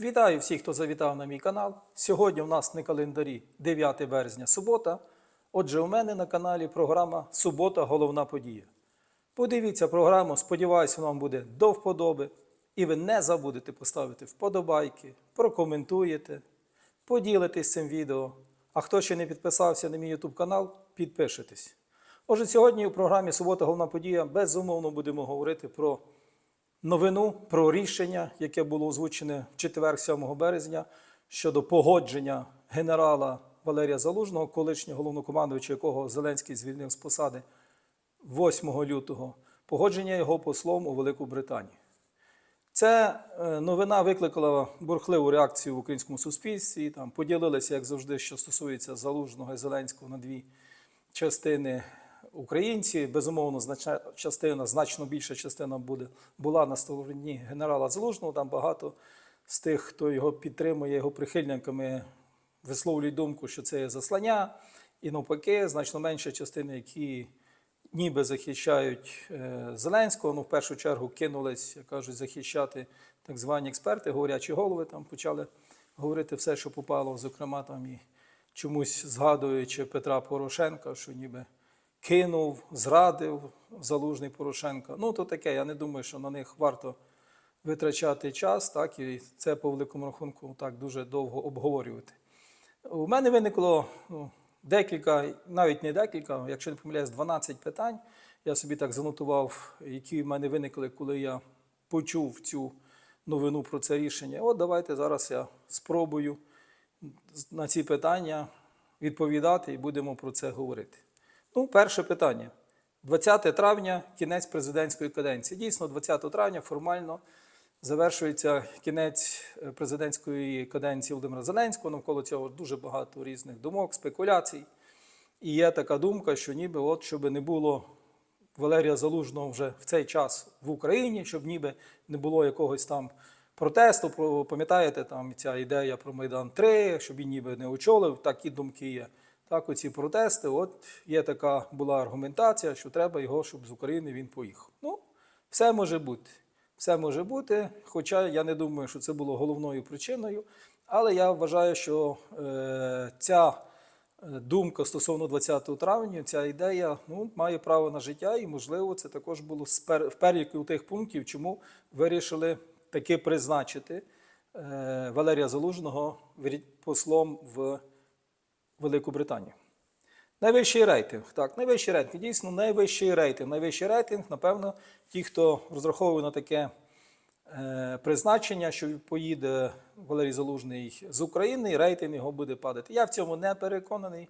Вітаю всіх, хто завітав на мій канал. Сьогодні у нас на календарі 9 березня, субота. Отже, у мене на каналі програма Субота головна подія. Подивіться програму, сподіваюся, вам буде до вподоби. І ви не забудете поставити вподобайки, прокоментуєте, поділитесь цим відео. А хто ще не підписався на мій YouTube канал, підпишитесь. Отже, сьогодні у програмі Субота головна подія безумовно будемо говорити про новину про рішення, яке було озвучене в четвер, 7 березня, щодо погодження генерала Валерія Залужного, колишнього головнокомандувача, якого Зеленський звільнив з посади 8 лютого, погодження його послом у Велику Британію. Ця е, новина викликала бурхливу реакцію в українському суспільстві. Там поділилися, як завжди, що стосується Залужного і Зеленського на дві частини українці. Безумовно, значна частина, значно більша частина буде була на стороні генерала Залужного. Там багато з тих, хто його підтримує, його прихильниками висловлюють думку, що це є заслання, і навпаки, значно менша частина, які ніби захищають е, Зеленського, ну в першу чергу кинулись, як кажуть, захищати так звані експерти, говорячі голови, там почали говорити все, що попало, зокрема там і чомусь згадуючи Петра Порошенка, що ніби кинув, зрадив залужний Порошенка. Ну, то таке, я не думаю, що на них варто витрачати час, так, і це по великому рахунку так дуже довго обговорювати. У мене виникло ну, декілька, навіть не декілька, якщо не помиляюсь, 12 питань. Я собі так занотував, які в мене виникли, коли я почув цю новину про це рішення. От давайте зараз я спробую на ці питання відповідати і будемо про це говорити. Ну, перше питання. 20 травня, кінець президентської каденції. Дійсно, 20 травня формально завершується кінець е, президентської каденції Володимира Зеленського. Навколо цього дуже багато різних думок, спекуляцій. І є така думка, що ніби от щоб не було Валерія Залужного вже в цей час в Україні, щоб ніби не було якогось там протесту. Про пам'ятаєте, там ця ідея про Майдан 3, щоб він ніби не очолив. Такі думки є. Так, оці протести. От є така була аргументація, що треба його, щоб з України він поїхав. Ну, все може бути. Все може бути. Хоча я не думаю, що це було головною причиною. Але я вважаю, що е, ця думка стосовно 20 травня, ця ідея ну, має право на життя, і, можливо, це також було в переліку тих пунктів, чому вирішили таки призначити е, Валерія Залужного послом в Велику Британію. Найвищий рейтинг. Так, найвищий рейтинг. Дійсно, найвищий рейтинг. Найвищий рейтинг, напевно, ті, хто розраховує на таке е, призначення, що поїде Валерій Залужний з України, і рейтинг його буде падати. Я в цьому не переконаний.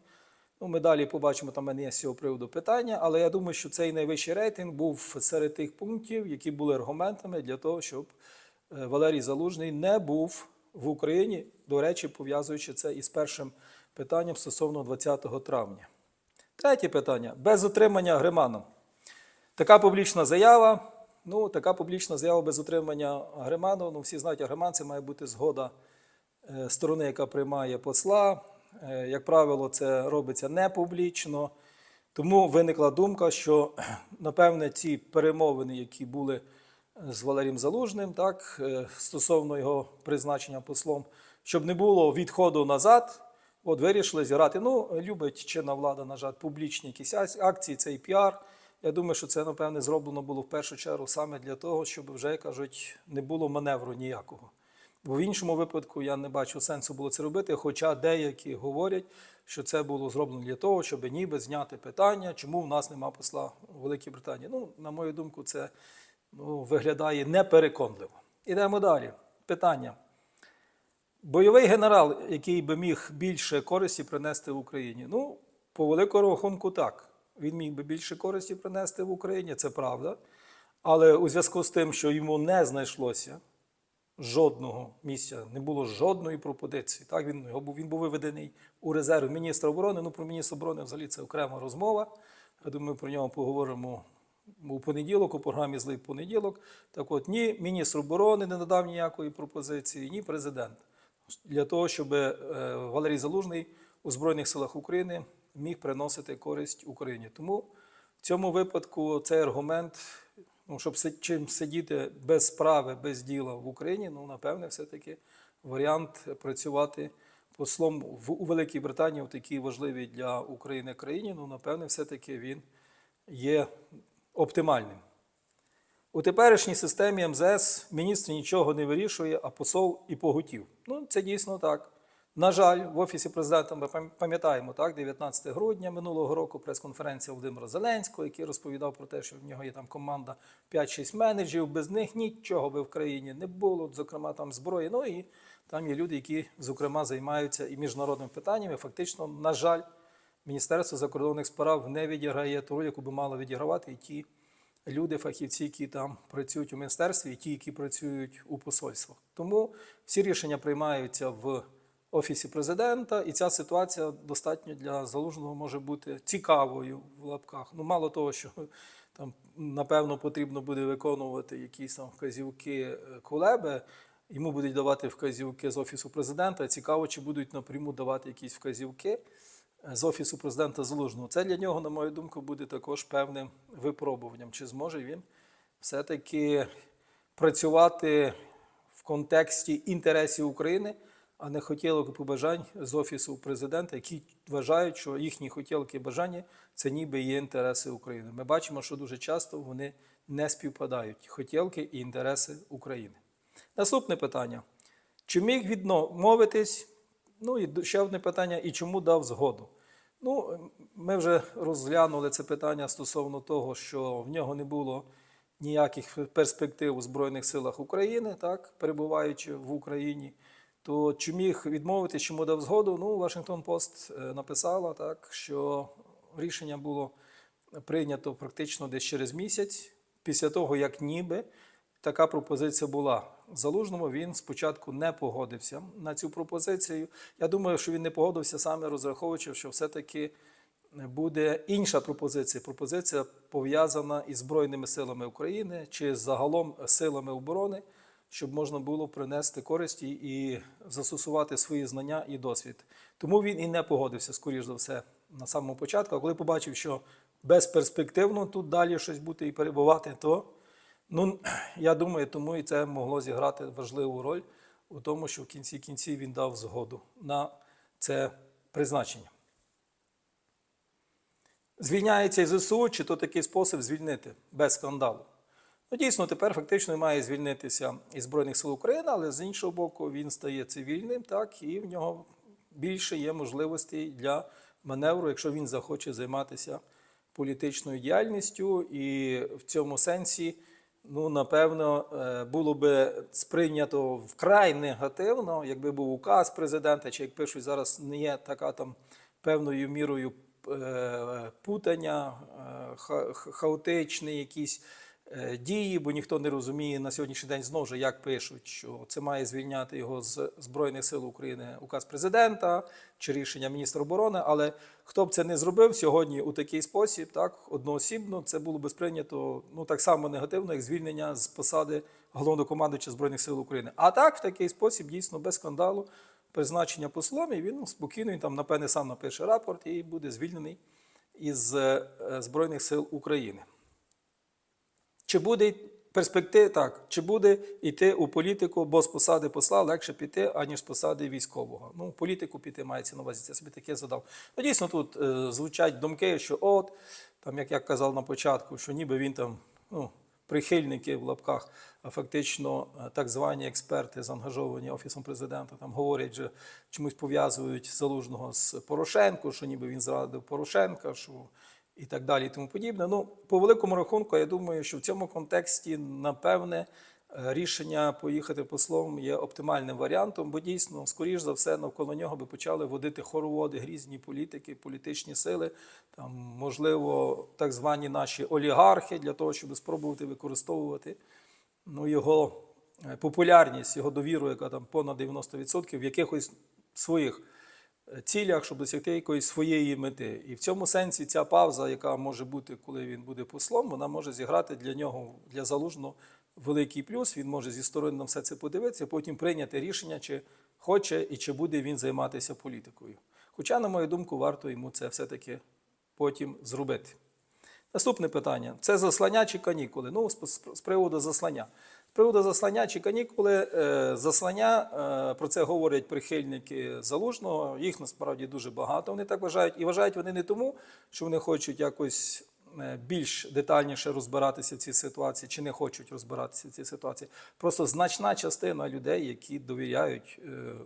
Ну, ми далі побачимо, там мене є з цього приводу питання, але я думаю, що цей найвищий рейтинг був серед тих пунктів, які були аргументами для того, щоб е, Валерій Залужний не був в Україні, до речі, пов'язуючи це із першим питанням стосовно 20 травня. Третє питання без отримання Гриманом. Така публічна заява. Ну, така публічна заява без отримання Гриману. Ну, всі знають, Гриман це має бути згода е, сторони, яка приймає посла. Е, Як правило, це робиться не публічно. Тому виникла думка, що, напевне, ці перемовини, які були з Валерієм Залужним, так, е, стосовно його призначення послом, щоб не було відходу назад, от вирішили зіграти. Ну, любить чинна влада, на жаль, публічні якісь ак- акції, цей піар. Я думаю, що це, напевне, зроблено було в першу чергу саме для того, щоб вже, кажуть, не було маневру ніякого. Бо в іншому випадку я не бачу сенсу було це робити, хоча деякі говорять, що це було зроблено для того, щоб ніби зняти питання, чому в нас нема посла у Великій Британії. Ну, на мою думку, це ну, виглядає непереконливо. Ідемо далі. Питання. Бойовий генерал, який би міг більше користі принести в Україні. Ну, по великому рахунку, так. Він міг би більше користі принести в Україні, це правда. Але у зв'язку з тим, що йому не знайшлося жодного місця, не було жодної пропозиції. Так, він, він був виведений у резерв міністра оборони. Ну, про міністра оборони взагалі це окрема розмова. Я думаю, про нього поговоримо у понеділок, у програмі Злий понеділок. Так от, ні міністр оборони не надав ніякої пропозиції, ні президент. Для того, щоб е, Валерій Залужний у Збройних силах України міг приносити користь Україні. Тому в цьому випадку цей аргумент, ну, щоб чим сидіти без справи, без діла в Україні, ну, напевне, все-таки варіант працювати послом в, у Великій Британії в такій важливій для України країні. Ну, напевне, все-таки він є оптимальним. У теперішній системі МЗС міністр нічого не вирішує, а посол і поготів. Ну, це дійсно так. На жаль, в Офісі президента ми пам'ятаємо, так, 19 грудня минулого року прес-конференція Володимира Зеленського, який розповідав про те, що в нього є там команда 5-6 менеджерів, без них нічого би в країні не було, зокрема там зброї. Ну і там є люди, які, зокрема, займаються і міжнародними питаннями. Фактично, на жаль, Міністерство закордонних справ не відіграє ту роль, яку би мало відігравати і ті люди, фахівці, які там працюють у міністерстві, і ті, які працюють у посольствах. Тому всі рішення приймаються в офісі президента, і ця ситуація достатньо для залужного може бути цікавою в лапках. Ну, мало того, що там напевно потрібно буде виконувати якісь там вказівки е, Кулеби. Йому будуть давати вказівки з офісу президента. Цікаво, чи будуть напряму давати якісь вказівки з офісу президента Залужного. Це для нього, на мою думку, буде також певним випробуванням. Чи зможе він все-таки працювати в контексті інтересів України, а не хотілок побажань з офісу президента, які вважають, що їхні хотілки і бажання це ніби є інтереси України. Ми бачимо, що дуже часто вони не співпадають хотілки і інтереси України. Наступне питання: чи міг відмовитись? Ну і ще одне питання: і чому дав згоду? Ну, ми вже розглянули це питання стосовно того, що в нього не було ніяких перспектив у Збройних силах України, так, перебуваючи в Україні. То чи міг відмовитись, чому дав згоду? Ну, Вашингтон Пост е, написала так, що рішення було прийнято практично десь через місяць, після того, як ніби така пропозиція була залужному. Він спочатку не погодився на цю пропозицію. Я думаю, що він не погодився саме розраховуючи, що все-таки буде інша пропозиція. Пропозиція пов'язана із Збройними силами України чи загалом силами оборони, щоб можна було принести користі і застосувати свої знання і досвід. Тому він і не погодився, скоріш за все, на самому початку. А коли побачив, що безперспективно тут далі щось бути і перебувати, то ну, я думаю, тому і це могло зіграти важливу роль у тому, що в кінці кінців він дав згоду на це призначення. Звільняється із ЗСУ, чи то такий спосіб звільнити без скандалу? Ну, дійсно, тепер фактично має звільнитися із Збройних сил України, але з іншого боку, він стає цивільним, так, і в нього більше є можливостей для маневру, якщо він захоче займатися політичною діяльністю. І в цьому сенсі, ну, напевно, е, було би сприйнято вкрай негативно, якби був указ президента, чи як пишуть зараз, не є така там певною мірою е, путання, хаотичний ха- е, дії, бо ніхто не розуміє на сьогоднішній день знову ж, як пишуть, що це має звільняти його з Збройних сил України указ президента чи рішення міністра оборони. Але хто б це не зробив сьогодні у такий спосіб, так одноосібно, це було би сприйнято ну так само негативно, як звільнення з посади головнокомандуюча Збройних сил України. А так, в такий спосіб, дійсно без скандалу, призначення послом, і він спокійно він там, напевне, сам напише рапорт і буде звільнений із е, Збройних сил України. Чи буде перспектива так, чи буде йти у політику, бо з посади посла легше піти, аніж з посади військового. Ну, політику піти мається на увазі, це собі таке задав. Ну, дійсно, тут е, звучать думки, що от, там, як я казав на початку, що ніби він там, ну, прихильники в лапках, а фактично е, так звані експерти, заангажовані Офісом президента, там говорять, що чомусь пов'язують залужного з Порошенко, що ніби він зрадив Порошенка, що і так далі, і тому подібне. Ну, по великому рахунку, я думаю, що в цьому контексті, напевне, е, рішення поїхати послом є оптимальним варіантом, бо дійсно, скоріш за все, навколо нього би почали водити хороводи грізні політики, політичні сили, там, можливо, так звані наші олігархи для того, щоб спробувати використовувати ну, його е, популярність, його довіру, яка там понад 90% в якихось своїх цілях, щоб досягти якоїсь своєї мети. І в цьому сенсі ця пауза, яка може бути, коли він буде послом, вона може зіграти для нього, для залужного великий плюс. Він може зі сторони на все це подивитися, потім прийняти рішення, чи хоче і чи буде він займатися політикою. Хоча, на мою думку, варто йому це все-таки потім зробити. Наступне питання: це заслання чи канікули? Ну, з, приводу заслання. Приводу заслання чи канікули, е, заслання, е, про це говорять прихильники залужного. Їх насправді дуже багато. Вони так вважають. І вважають вони не тому, що вони хочуть якось е, більш детальніше розбиратися в цій ситуації, чи не хочуть розбиратися в цій ситуації. Просто значна частина людей, які довіряють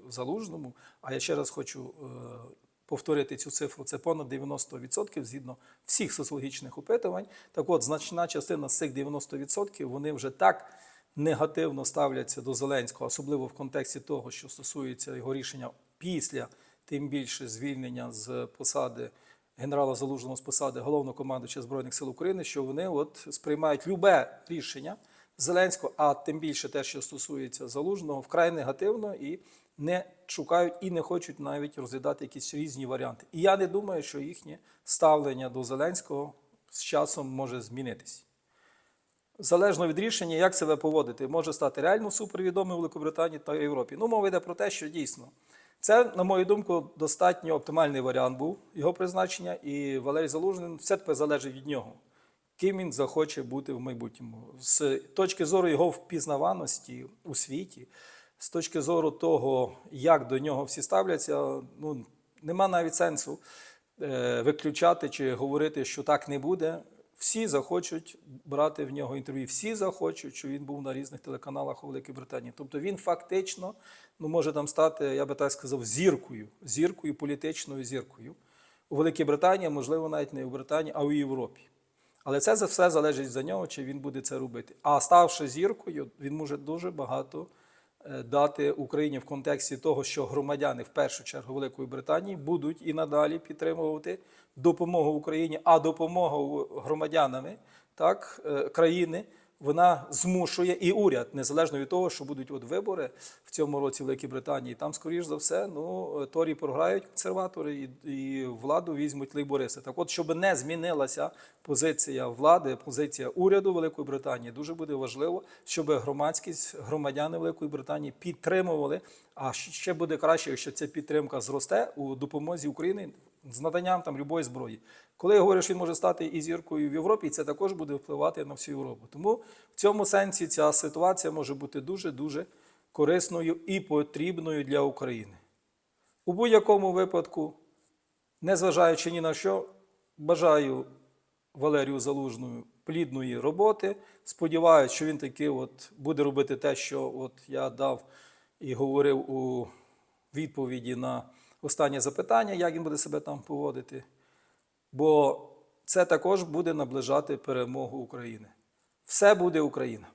залужному. А я ще раз хочу повторити цю цифру, це понад 90% згідно всіх соціологічних опитувань. Так от, значна частина з цих 90% вони вже так негативно ставляться до Зеленського, особливо в контексті того, що стосується його рішення після, тим більше звільнення з посади генерала Залужного з посади головнокомандуюча Збройних сил України, що вони от сприймають любе рішення Зеленського, а тим більше те, що стосується залужного, вкрай негативно і не шукають і не хочуть навіть розглядати якісь різні варіанти. І я не думаю, що їхнє ставлення до Зеленського з часом може змінитись. Залежно від рішення, як себе поводити, може стати реально супервідомим у Великобританії та Європі. Ну, мова йде про те, що дійсно це, на мою думку, достатньо оптимальний варіант був його призначення, і Валерій Залужний все тепер залежить від нього, ким він захоче бути в майбутньому. З точки зору його впізнаваності у світі, з точки зору того, як до нього всі ставляться, ну нема навіть сенсу е, виключати чи говорити, що так не буде. Всі захочуть брати в нього інтерв'ю, всі захочуть, щоб він був на різних телеканалах у Великій Британії. Тобто він фактично ну, може там стати, я би так сказав, зіркою, зіркою, політичною зіркою у Великій Британії, можливо, навіть не у Британії, а у Європі. Але це все залежить за нього, чи він буде це робити. А ставши зіркою, він може дуже багато дати Україні в контексті того, що громадяни в першу чергу Великої Британії будуть і надалі підтримувати допомогу Україні, а допомога громадянами так, е, країни. Вона змушує і уряд, незалежно від того, що будуть от вибори в цьому році в Великій Британії. Там, скоріш за все, ну Торі програють консерватори і, і владу візьмуть лейбористи. Так, от, щоб не змінилася позиція влади, позиція уряду Великої Британії, дуже буде важливо, щоб громадськість, громадяни Великої Британії підтримували. А ще буде краще, якщо ця підтримка зросте у допомозі України з наданням там любої зброї. Коли я говорю, що він може стати і зіркою в Європі, це також буде впливати на всю Європу. Тому в цьому сенсі ця ситуація може бути дуже дуже корисною і потрібною для України. У будь-якому випадку, незважаючи ні на що, бажаю Валерію Залужною плідної роботи. Сподіваюся, що він таки от буде робити те, що от я дав і говорив у відповіді на останнє запитання, як він буде себе там поводити. Бо це також буде наближати перемогу України. Все буде Україна.